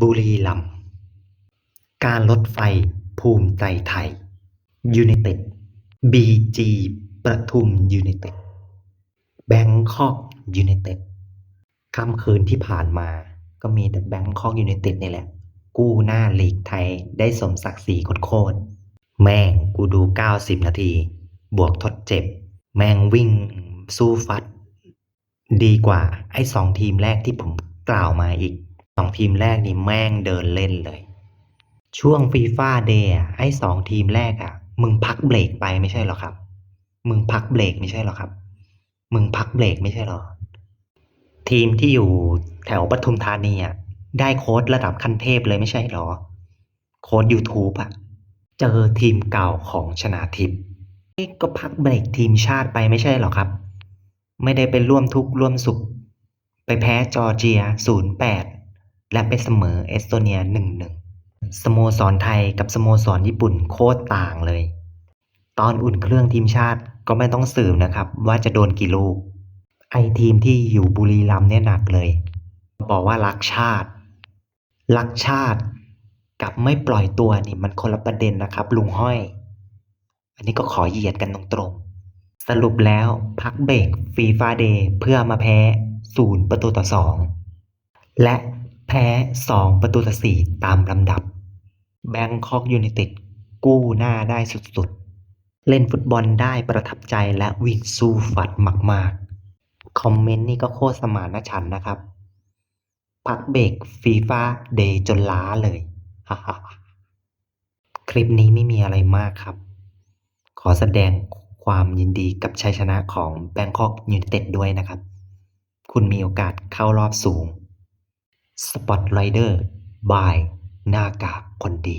บุรีรัมย์การรถไฟภูมิใจไทยยูไนเต็ดบีจีประทุมยูไนเต็ดแบงคอกยูไนเต็ดค่ำคืนที่ผ่านมาก็มีแต่แบงคอกยูไนเต็ดนี่แหละ กู้หน้าลีกไทยได้สมศักดิ์ศรีโคตรแม่งกูดู 90 นาที บวกทดเจ็บ แม่งวิ่งสู้ฟัด ดีกว่าไอ้สองทีมแรกที่ผมกล่าวมาอีก องทีมแรกนี่แม่งเดินเล่นเลย ช่วงฟีฟ่าเดย์ไอ้สองทีมแรกอะ มึงพักเบรกไปไม่ใช่หรอครับ มึงพักเบรกไม่ใช่หรอครับ มึงพักเบรกไม่ใช่หรอ ทีมที่อยู่แถวปทุมธานีอะได้โค้ดระดับขั้นเทพเลยไม่ใช่หรอ โค้ด YouTube อะ เจอทีมเก่าของชนาทิพย์ก็พักเบรกทีมชาติไปไม่ใช่หรอครับ ไม่ได้ไปร่วมทุกข์ร่วมสุข ไปแพ้จอร์เจีย 0-8 และไปเสมอเอสโตเนีย1-1สโมสรไทยกับสโมสรญี่ปุ่นโคตรต่างเลย ตอนอุ่นเครื่องทีมชาติก็ไม่ต้องสืบนะครับ ว่าจะโดนกี่ลูก ไอทีมที่อยู่บุรีรัมเนี่ยหนักเลย บอกว่ารักชาติ รักชาติกับไม่ปล่อยตัวนี่มันคนละประเด็นนะครับ ลุงห้อย อันนี้ก็ขอเหยียดกันตรงๆ สรุปแล้วพักเบรกฟีฟาเดย์เพื่อมาแพ้ศูนย์ประตูต่อสองและ แพ้สองประตูต่อสี่ตามลำดับ แบงคอกยูไนเต็ดกู้หน้าได้สุดๆ เล่นฟุตบอลได้ประทับใจและวิ่งสู้ฝัดมากๆ คอมเมนต์นี่ก็โคตรสมานฉันนะครับ พักเบรกฟีฟ่าเดย์จนล้าเลย คลิปนี้ไม่มีอะไรมากครับ ขอแสดงความยินดีกับชัยชนะของแบงคอกยูไนเต็ดด้วยนะครับ คุณมีโอกาสเข้ารอบสูง สปอตไลเดอร์บายหน้ากากคนดี